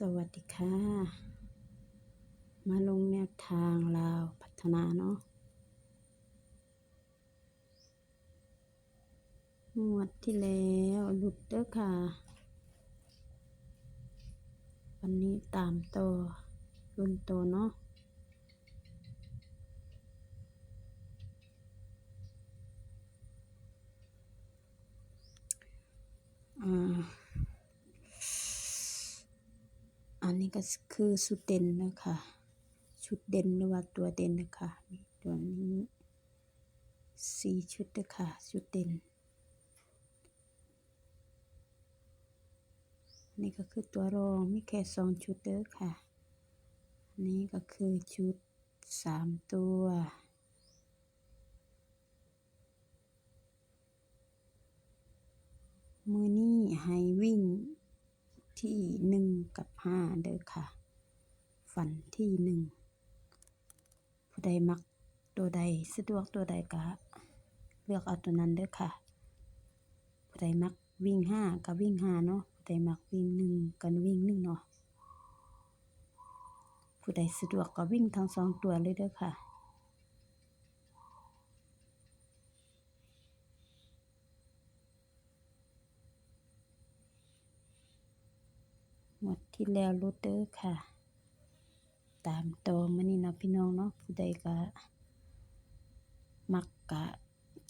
สวัสดีค่ะ มาลงแนวทางลาวพัฒนาเนาะงวดที่แล้วหลุดเด้อค่ะ วันนี้ตามต่อรุ่นโตเนาะ อันนี้ก็คือสุดเด่นนะคะชุดเด่นหรือว่าตัวเด่นนะคะมีตัวนี้สี่ชุดนะคะชุดเด่น นี่ก็คือตัวรองมีแค่สองชุดเด้อค่ะนนี้ก็คือชุดสามตัวมือนี้ให้วิ่ง ที่หนึ่งกับห้าเด้อค่ะ ฝันที่หนึ่งผู้ใดมักตัวใดสะดวกตัวใดก็เลือกเอาตัวนั้นเด้อค่ะผู้ใดมักวิ่งห้าก็วิ่งห้าเนาะผู้ใดมักวิ่งหนึ่งก็วิ่งหนึ่งเนาะผู้ใดสะดวกก็วิ่งทั้งสองตัวเลยเด้อค่ะ หมดที่แล้วรุดเด้อค่ะ ตามโตอมานี่เนาะพี่น้องเนาะผู้ใดก็ มักกะ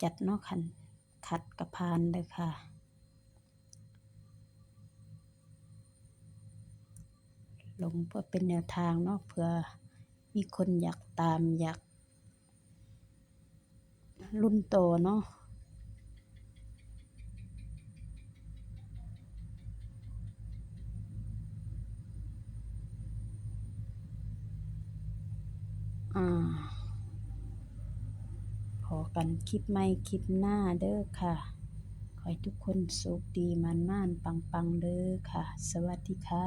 จัดเนาะคันขัดกระพานเด้อค่ะลงเพื่อเป็นแนวทางเนาะเผื่อมีคนอยากตามอยากรุ่นโตเนาะ อพอกันคลิปใหม่คลิปหน้าเด้อค่ะ ขอให้ทุกคนสุขดีมันม่านปังปังเด้อค่ะ สวัสดีค่ะ